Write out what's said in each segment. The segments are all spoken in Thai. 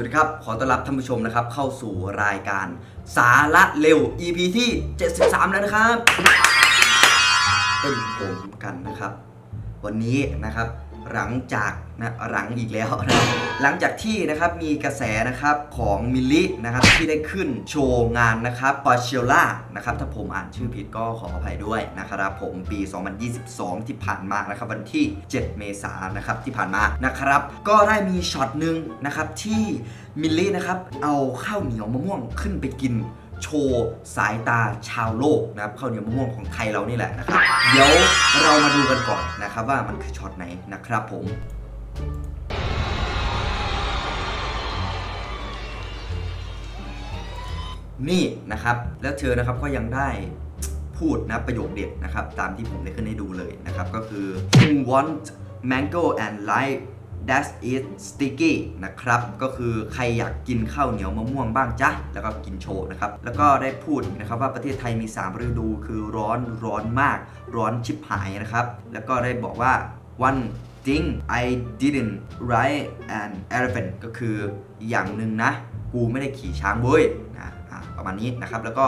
วัสดีครับ ขอต้อนรับท่านผู้ชมนะครับ เข้าสู่รายการสาระเร็ว EP ที่ 73 แล้วนะครับเป็นผมกันนะครับ วันนี้นะครับ หลังจากนะหลังอีกแล้วนะหลังจากที่นะครับมีกระแสนะครับของมิลลินะครับที่ได้ขึ้นโชว์งานนะครับปอเชล่านะครับถ้าผมอ่านชื่อผิดก็ขออภัยด้วยนะครับผมปี 2022 ที่ผ่านมานะครับวันที่ 7 เมษายนนะครับที่ผ่านมานะครับก็ได้มีช็อตหนึ่งนะครับที่มิลลินะครับเอาข้าวเหนียวมะม่วงขึ้นไปกิน โชว์สายตาชาวโลกนะครับข้าวเหนียวมะม่วงของไทยเรานี่แหละนะครับ เดี๋ยวเรามาดูกันก่อนนะครับว่ามันคือช็อตไหนนะครับผมนี่นะครับ แล้วเธอนะครับก็ยังได้พูดนะประโยคเด็ดนะครับ ตามที่ผมได้ขึ้นให้ดูเลยนะครับ ก็คือ I want mango and like that is sticky นะครับ ก็คือใครอยากกินข้าวเหนียวมะม่วงบ้างจ๊ะ แล้วก็กินโชว์นะครับ แล้วก็ได้พูดนะครับว่าประเทศไทยมี 3 ฤดูคือร้อนร้อนมาก ร้อนชิบหายนะครับ แล้วก็ได้บอกว่า one thing I didn't ride an elephant ก็คืออย่างหนึ่งนะ กูไม่ได้ขี่ช้างเว้ยนะอะประมาณนี้นะครับ แล้วก็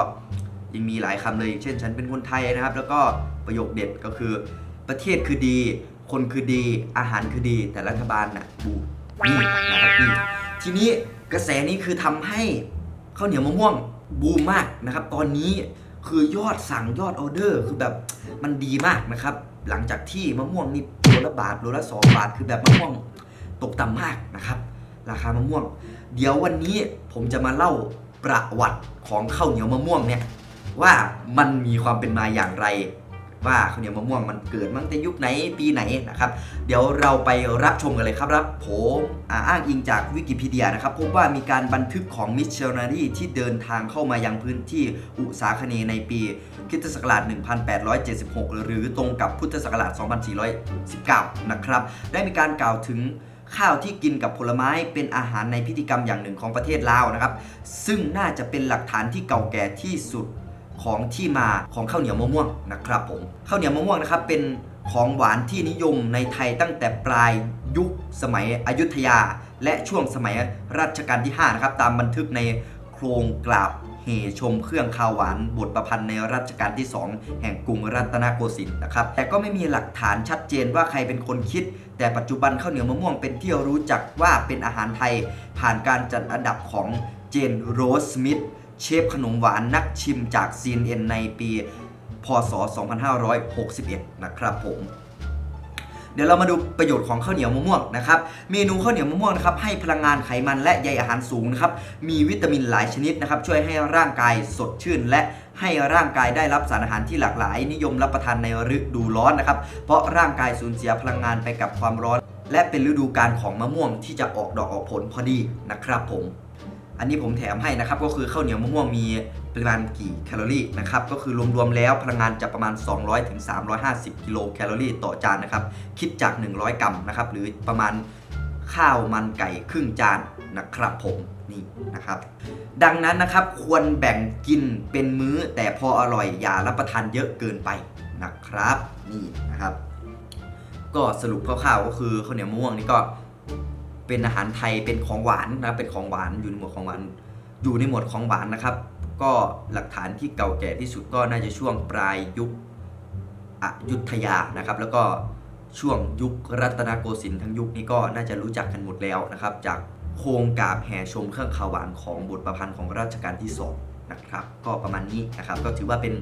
ยังมีหลายคำเลย เช่นฉันเป็นคนไทยนะครับ แล้วก็ประโยคเด็ดก็คือประเทศคือดีคนคือดีอาหารคือดี แต่รัฐบาลน่ะบูนี่นะครับนี่ทีนี้กระแสนี้คือทำให้ข้าวเหนียวมะม่วงบูมมากนะครับ ตอนนี้คือยอดสั่งยอดออเดอร์คือแบบมันดีมากนะครับ หลังจากที่มะม่วงนี่โลละบาทโลละสองบาท คือแบบมะม่วงตกต่ำมากนะครับ ราคามะม่วง เดี๋ยววันนี้ผมจะมาเล่าประวัติของข้าวเหนียวมะม่วงเนี่ยว่ามันมีความเป็นมาอย่างไร ว่าข้าวเหนียวมะม่วงมันเกิดมั้งแต่ยุคไหนปีไหนนะครับ เดี๋ยวเราไปรับชมกันเลยครับรับผมอ,อ้างอิงจากวิกิพีเดียนะครับพบว่ามีการบันทึกของมิชชันนารีที่เดินทางเข้ามายังพื้นที่อุษาคเนในปีคิตศักราช 1876 หรือตรงกับพุทธศักราช 2419 นะครับ ได้มีการกล่าวถึงข้าวที่กินกับผลไม้เป็นอาหารในพิธีกรรมอย่างหนึ่งของประเทศลาวนะครับ ซึ่งน่าจะเป็นหลักฐานที่เก่าแก่ที่สุด ของที่มาของข้าวเหนียวมะม่วงนะครับผมข้าวเหนียวมะม่วงนะครับเป็นของหวานที่นิยมในไทยตั้งแต่ปลายยุคสมัยอยุธยา และช่วงสมัยรัชกาลที่ 5 นะครับ ตามบันทึกในโครงกราบเหชมเครื่องข้าวหวานบทประพันธ์ในรัชกาลที่ 2 แห่งกรุงรัตนโกสินทร์นะครับ แต่ก็ไม่มีหลักฐานชัดเจนว่าใครเป็นคนคิด แต่ปัจจุบันข้าวเหนียวมะม่วงเป็นที่รู้จักว่าเป็นอาหารไทย ผ่านการจัดอันดับของเจนโรสสมิธ เชฟขนมหวานนักชิมจาก CNN ในปี พศ 2561 นะครับผมเดี๋ยวเรามาดูประโยชน์ของข้าวเหนียวมะม่วงนะครับ เมนูข้าวเหนียวมะม่วงนะครับให้พลังงานไขมันและใยอาหารสูงนะครับ มีวิตามินหลายชนิดนะครับ ช่วยให้ร่างกายสดชื่น และให้ร่างกายได้รับสารอาหารที่หลากหลาย นิยมรับประทานในฤดูร้อนนะครับ เพราะร่างกายสูญเสียพลังงานไปกับความร้อน และเป็นฤดูกาลของมะม่วงที่จะออกดอกออกผลพอดีนะครับผม อันนี้ผมแถมให้นะครับก็คือข้าวเหนียวมะม่วงมีปริมาณกี่แคลอรี่นะครับก็คือรวมๆแล้วพลังงานจะประมาณ 200ถึงกิโลแคลอรี่ต่อจานนะครับคิดจาก 100 กรัมนะครับหรือประมาณข้าวมันไก่ครึ่งจานนะครับผมนี่นะครับดังนั้นนะครับควรแบ่งกินเป็นมื้อแต่พออร่อยอย่ารับประทานเยอะเกินไปนะครับนี่นะครับ ก็สรุปคร่าวๆก็คือข้าวเหนียวมะม่วงนี่ก็ เป็นอาหารไทยเป็นของหวานนะครับเป็นของหวานอยู่ในหมวดของหวานอยู่ในหมวดของหวานนะครับ ก็หลักฐานที่เก่าแก่ที่สุดก็น่าจะช่วงปลายยุคอยุธยานะครับ แล้วก็ช่วงยุครัตนโกสินทร์ทั้งยุคนี้ก็น่าจะรู้จักกันหมดแล้วนะครับ จากโครงกาบแห่ชมเครื่องขาวหวานของบทประพันธ์ของรัชกาลที่สองนะครับก็ประมาณนี้นะครับก็ถือว่าเป็น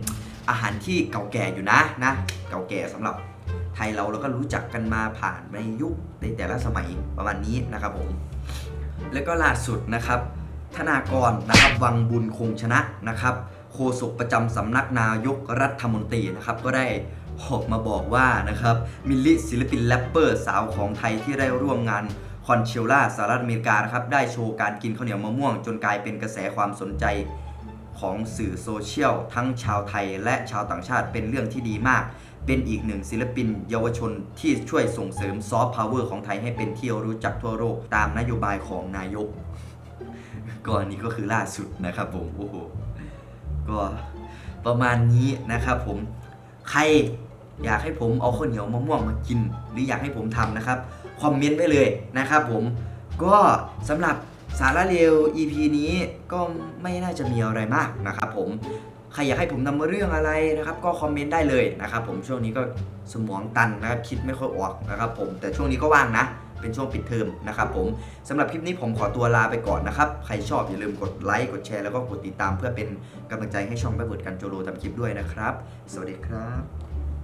อาหารที่เก่าแก่อยู่นะนะเก่าแก่สำหรับ ไทยเราเราก็รู้จักกันมาผ่านในยุคในแต่ละสมัยประมาณนี้นะครับผม แล้วก็ล่าสุดนะครับ ธนากรนะครับวังบุญคงชนะนะครับ โฆษกประจำสำนักนายกรัฐมนตรีนะครับ ก็ได้ออกมาบอกว่านะครับ มิลลิศิลปินแรปเปอร์สาวของไทยที่ได้ร่วมงานคอนเชลล่าสหรัฐอเมริกานะครับ ได้โชว์การกินข้าวเหนียวมะม่วง จนกลายเป็นกระแสความสนใจของสื่อโซเชียล ทั้งชาวไทยและชาวต่างชาติเป็นเรื่องที่ดีมาก เป็นอีกหนึ่งศิลปินเยาวชนที่ช่วยส่งเสริมซอฟต์พาวเวอร์ของไทยให้เป็นที่รู้จักทั่วโลกตามนโยบายของนายกก็อันนี้ก็คือล่าสุดนะครับผมโอ้โหก็ประมาณนี้นะครับผมใครอยากให้ผมเอาข้าวเหนียวมะม่วงมากิน หรืออยากให้ผมทำนะครับคอมเมนต์ไว้เลยนะครับผมก็สำหรับสาระเร็ว EP นี้ก็ไม่น่าจะมีอะไรมากนะครับผม ใครอยากให้ผมนำมาเรื่องอะไรนะครับ ก็คอมเมนต์ได้เลยนะครับผมช่วงนี้ก็สมองตันนะครับคิดไม่ค่อยออกนะครับผมแต่ช่วงนี้ก็ว่างนะ เป็นช่วงปิดเทอมนะครับผมสำหรับคลิปนี้ผมขอตัวลาไปก่อนนะครับ ใครชอบอย่าลืมกดไลค์กดแชร์แล้วก็กดติดตามเพื่อเป็นกำลังใจให้ช่องไปบดกันโจโรทำคลิปด้วยนะครับ สวัสดีครับ